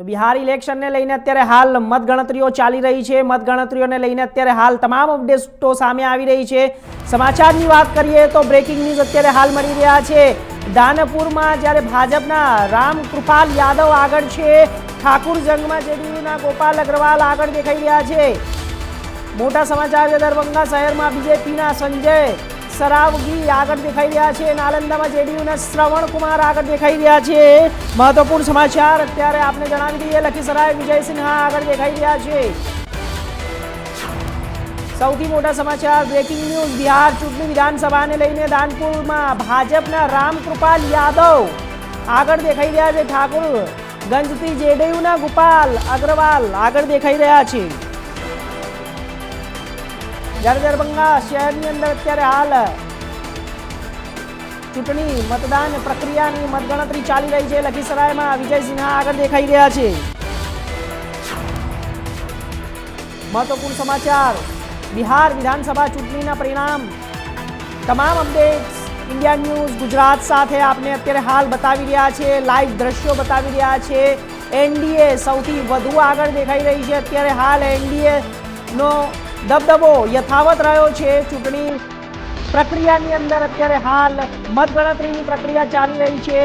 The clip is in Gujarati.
તો બિહાર ઇલેક્શનને લઈને અત્યારે હાલ મતગણતરીઓ ચાલી રહી છે. મતગણતરીઓને લઈને અત્યારે હાલ તમામ અપડેટો સામે આવી રહી છે. સમાચારની વાત કરીએ તો બ્રેકિંગ ન્યૂઝ અત્યારે હાલ મળી રહ્યા છે. દાનપુરમાં જ્યારે ભાજપના રામ કૃપાલ યાદવ આગળ છે, ઠાકુર જંગમાં જેડીયુના ગોપાલ અગ્રવાલ આગળ દેખાઈ રહ્યા છે. મોટા સમાચાર છે, દરભંગા શહેરમાં બીજેપીના સંજય સરાવગી આગળ દેખાઈ રહ્યા છે નાલંદામાં જેડીયુના શ્રવણ કુમાર આગળ દેખાઈ રહ્યા છે. મહત્વપૂર્ણ સમાચાર અત્યારે આપને જણાવી દઈએ લખીસરાય વિજય સિન્હા આગળ દેખાઈ રહ્યા છે. સૌથી મોટા સમાચાર બ્રેકિંગ ન્યૂઝ બિહાર ચૂંટણી વિધાનસભાને લઈને દાનપુરમાં ભાજપના રામકૃપાલ યાદવ આગળ દેખાઈ રહ્યા છે. ઠાકુર ગંજથી જેડીયુના ગોપાલ અગ્રવાલ આગળ દેખાઈ રહ્યા છે. જ્યારે દરભંગા શહેરની અંદર અત્યારે હાલ ચૂંટણી મતદાન પ્રક્રિયાની મતગણતરી ચાલી રહી છે. લખીસરાયમાં વિજય સિન્હા આગળ દેખાઈ રહ્યા છે. મહત્વપૂર્ણ સમાચાર. બિહાર વિધાનસભા ચૂંટણીના પરિણામ. તમામ અપડેટ્સ ઇન્ડિયા ન્યૂઝ ગુજરાત સાથે આપને અત્યારે હાલ બતાવી રહ્યા છે. લાઈવ દ્રશ્યો બતાવી રહ્યા છે. એનડીએ સૌથી વધુ આગળ દેખાઈ રહી છે. અત્યારે હાલ એનડીએ નો દબદબો યથાવત રહ્યો છે. ચૂંટણી પ્રક્રિયાની અંદર અત્યારે હાલ મતગણતરીની પ્રક્રિયા ચાલી રહી છે.